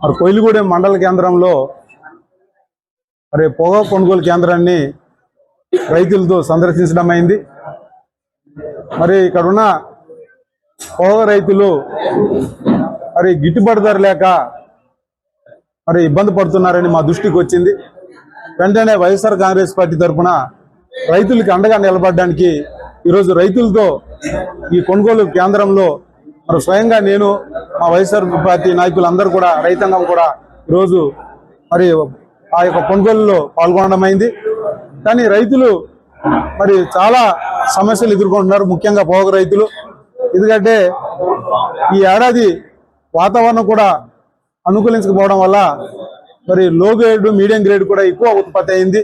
మరి కొయిలుగూడెం మండల కేంద్రంలో మరి పొగ కొనుగోలు కేంద్రాన్ని రైతులతో సందర్శించడం అయింది. మరి ఇక్కడ ఉన్న పొగ రైతులు మరి గిట్టుబాటు ధర లేక మరి ఇబ్బంది పడుతున్నారని మా దృష్టికి వచ్చింది. వెంటనే వైఎస్ఆర్ కాంగ్రెస్ పార్టీ తరఫున రైతులకి అండగా నిలబడడానికి ఈరోజు రైతులతో ఈ కొనుగోలు కేంద్రంలో మరి స్వయంగా నేను మా వైఎస్ఆర్ పార్టీ నాయకులందరూ కూడా రైతాంగం కూడా ఈరోజు మరి ఆ యొక్క కొనుగోలులో పాల్గొనడం అయింది. కానీ రైతులు మరి చాలా సమస్యలు ఎదుర్కొంటున్నారు ముఖ్యంగా పోగ రైతులు. ఎందుకంటే ఈ ఏడాది వాతావరణం కూడా అనుకూలించకపోవడం వల్ల మరి లో గ్రేడ్ మీడియం గ్రేడ్ కూడా ఎక్కువ ఉత్పత్తి అయింది.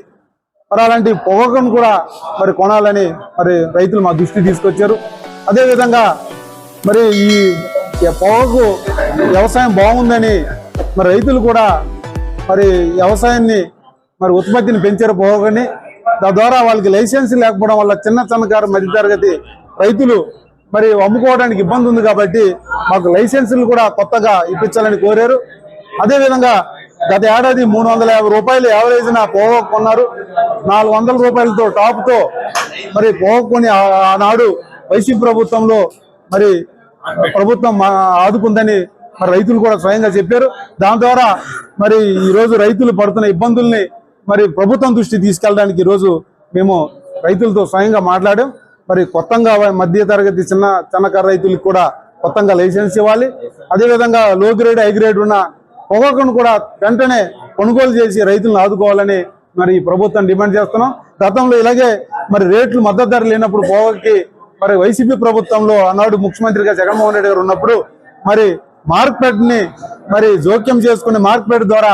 మరి అలాంటి పొగను కూడా మరి కొనాలని మరి రైతులు మా దృష్టి తీసుకొచ్చారు. అదేవిధంగా మరి ఈ పొగకు వ్యవసాయం బాగుందని మరి రైతులు కూడా మరి వ్యవసాయాన్ని మరి ఉత్పత్తిని పెంచారు పొగని తద్వారా వాళ్ళకి లైసెన్స్ లేకపోవడం వల్ల చిన్న చిన్నకారు మధ్యతరగతి రైతులు మరి అమ్ముకోవడానికి ఇబ్బంది ఉంది కాబట్టి మాకు లైసెన్సులు కూడా కొత్తగా ఇప్పించాలని కోరారు. అదేవిధంగా గత ఏడాది మూడు వందల యాభై రూపాయలు యావరేజ్ నా పోగ కొన్నారు. నాలుగు వందల రూపాయలతో టాప్తో మరి పోగ కొని ఆనాడు వైసీపీ ప్రభుత్వంలో మరి ప్రభుత్వం మా- ఆదుకుందని మరి రైతులు కూడా స్వయంగా చెప్పారు. దాని ద్వారా మరి ఈరోజు రైతులు పడుతున్న ఇబ్బందుల్ని మరి ప్రభుత్వం దృష్టి తీసుకెళ్ళడానికి ఈరోజు రోజు మేము రైతులతో స్వయంగా మాట్లాడాం. మరి కొత్తగా మధ్య తరగతి చిన్న చిన్నకారు రైతులకు కూడా కొత్తగా లైసెన్స్ ఇవ్వాలి. అదేవిధంగా లో గ్రేడ్ హై గ్రేడ్ ఉన్న పొగాకును కూడా వెంటనే కొనుగోలు చేసి రైతులను ఆదుకోవాలని మరి ఈ ప్రభుత్వం డిమాండ్ చేస్తున్నాం. గతంలో ఇలాగే మరి రేట్లు మద్దతు ధర లేనప్పుడు పొగాకి మరి వైసీపీ ప్రభుత్వంలో ఆనాడు ముఖ్యమంత్రిగా జగన్మోహన్ రెడ్డి గారు ఉన్నప్పుడు మరి మార్కెట్ని మరి జోక్యం చేసుకుని మార్కెట్ ద్వారా